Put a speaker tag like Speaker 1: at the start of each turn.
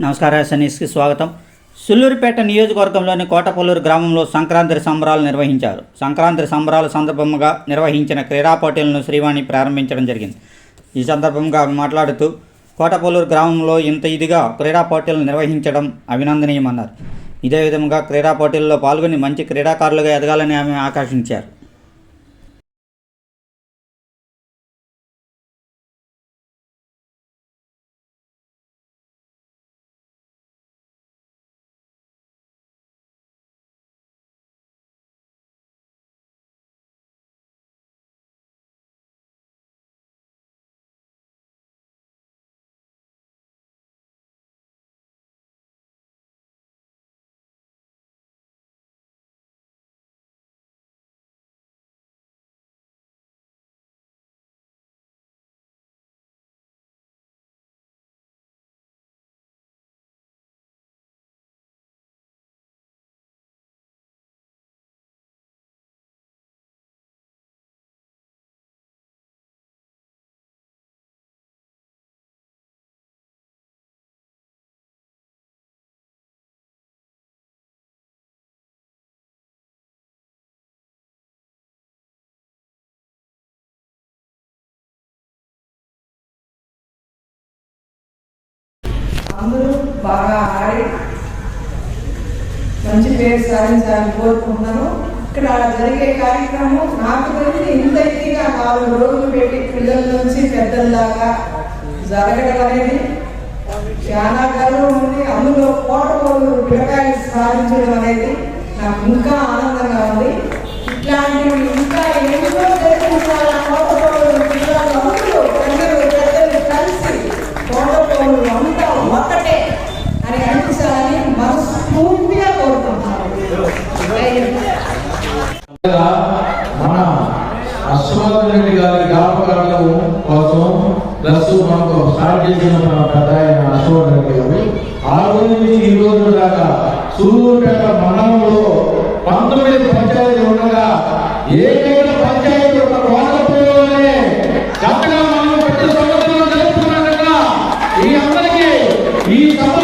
Speaker 1: నమస్కారం ఎస్ఎన్ఎస్కి స్వాగతం. సుల్లూరుపేట నియోజకవర్గంలోని కోటపల్లూరు గ్రామంలో సంక్రాంతి సంబరాలు నిర్వహించారు. సంక్రాంతి సంబరాల సందర్భంగా నిర్వహించిన క్రీడా పోటీలను శ్రీవాణి ప్రారంభించడం జరిగింది. ఈ సందర్భంగా ఆమె మాట్లాడుతూ కోటపల్లూరు గ్రామంలో ఇంత ఇదిగా క్రీడా పోటీలను నిర్వహించడం అభినందనీయమన్నారు. ఇదే విధంగా క్రీడా పోటీల్లో పాల్గొని మంచి క్రీడాకారులుగా ఎదగాలని ఆమె ఆకర్షించారు
Speaker 2: అందరూ బాగా ఆడి మంచి పేరు సాధించాలని కోరుకుంటున్నాను. ఇక్కడ జరిగే కార్యక్రమం నాకు తెలిసి ఇంత ఇదిగా నాలుగు రోజులు పెట్టి పిల్లల నుంచి పెద్దల దాకా జరగడం అనేది చాలా గర్వం ఉంది. అందులో కోటకోలు పిల్లకాయలు సాధించడం అనేది నాకు ఇంకా ఆనందంగా ఉంది.
Speaker 3: మన అశ్వత్ రెడ్డి గారి జ్ఞాపకార్థం కోసం ప్లస్ మనకు స్టార్ట్ చేసిన మన పెద్ద గారు ఆ రోజు నుంచి ఈ రోజు దాకా సూర్యుపేట మండలంలో పంతొమ్మిది పంచాయతీలు ఉండగా ఏకైక పంచాయతీ ఒక వాడపల్లిలోనే చక్కగా మనం పెట్టి సంవత్సరం జరుపుకున్నాం ఈ అందరికీ ఈ సభ